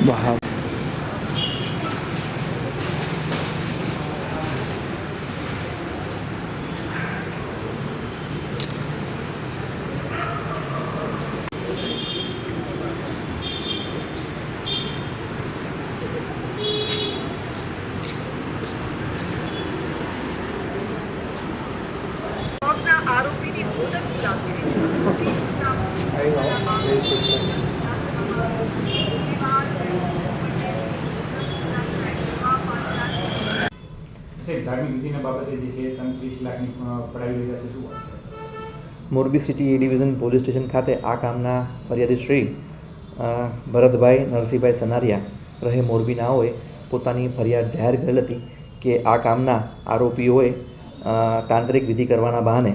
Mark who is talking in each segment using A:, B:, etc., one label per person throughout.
A: Bahav. ધાર્મિક વિધિના બાબતે જે છે તમે ત્રીસ લાખની પડાવી લીધા છે, શું વાત છે?
B: Morbi city A division police station ખાતે આ કામના ફરિયાદી શ્રી ભરતભાઈ નરસિંહભાઈ સનારિયા રહે મોરબીનાઓએ પોતાની ફરિયાદ જાહેર કરેલ હતી કે આ કામના આરોપીઓએ તાંત્રિક વિધિ કરવાના બહાને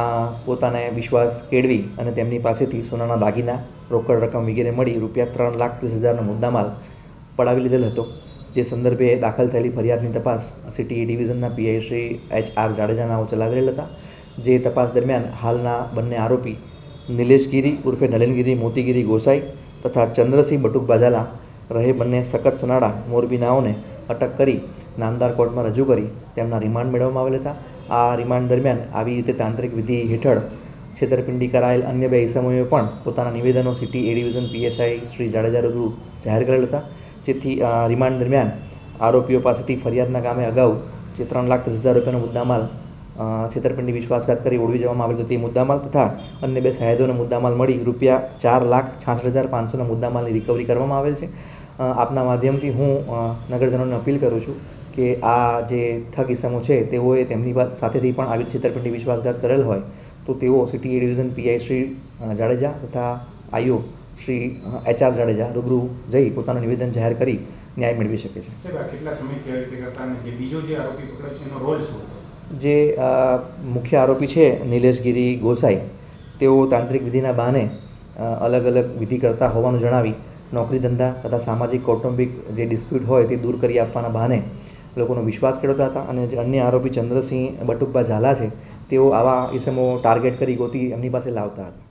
B: આ પોતાને વિશ્વાસ કેળવી અને તેમની પાસેથી સોનાના દાગીના, રોકડ રકમ વગેરે મળી રૂપિયા ત્રણ લાખ ત્રીસ હજારનો મુદ્દામાલ પડાવી લીધેલ હતો. જે સંદર્ભે દાખલ થયેલી ફરિયાદની તપાસ સિટી ડિવિઝનના પીઆઈ શ્રી એચ આર જાડેજાનાઓ ચલાવેલ હતા. જે તપાસ દરમિયાન હાલના બંને આરોપી નિલેશગીરી ઉર્ફે નલિનગીરી મોતીગીરી ગોસાઈ તથા ચંદ્રસિંહ બટુક બાજાલા રહે બંને સખત સનાડા મોરબીનાઓને અટક કરી નામદાર કોર્ટમાં રજૂ કરી તેમના રિમાન્ડ મેળવવામાં આવેલ હતા. આ રિમાન્ડ દરમિયાન આવી રીતે તાંત્રિક વિધિ હેઠળ છેતરપિંડી કરાયેલ અન્ય બે ઇસમોએ પણ પોતાના નિવેદનો city A division PSI Shri Jadeja રૂબરૂ જાહેર કરેલ હતા. જેથી રિમાન્ડ દરમિયાન આરોપીઓ પાસેથી ફરિયાદના કામે અગાઉ જે ત્રણ લાખ ત્રીસ હજાર રૂપિયાનો મુદ્દામાલ છેતરપિંડી વિશ્વાસઘાત કરી ઓળવી જવામાં આવેલ હતો તે મુદ્દામાલ તથા અન્ય બે સાહેદોનો મુદ્દામાલ મળી રૂપિયા ચાર લાખ છાસઠ હજાર પાંચસોના મુદ્દામાલની રિકવરી કરવામાં આવેલ છે. આપના માધ્યમથી હું નગરજનોને અપીલ કરું છું કે આ જે ઠગ ઇસમો છે તેઓએ તેમની વાત સાથેથી પણ આવી છેતરપિંડી વિશ્વાસઘાત કરેલ હોય તો તેઓ city division PI Shri Jadeja તથા IO Shri H R Jadeja રૂબરૂ જઈ પોતાનું નિવેદન જાહેર કરી ન્યાય મેળવી શકે છે.
A: જે
B: મુખ્ય આરોપી છે નિલેશગીરી ગોસાઈ તેઓ તાંત્રિક વિધિના બહાને અલગ અલગ વિધિ કરતા હોવાનું જણાવી નોકરી ધંધા તથા સામાજિક કૌટુંબિક જે ડિસ્પ્યુટ હોય તે દૂર કરી આપવાના બહાને લોકોનો વિશ્વાસ કેળવતા હતા અને જે અન્ય આરોપી ચંદ્રસિંહ બટુકબા ઝાલા છે તેઓ આવા ઇસમો ટાર્ગેટ કરી ગોતી એમની પાસે લાવતા હતા.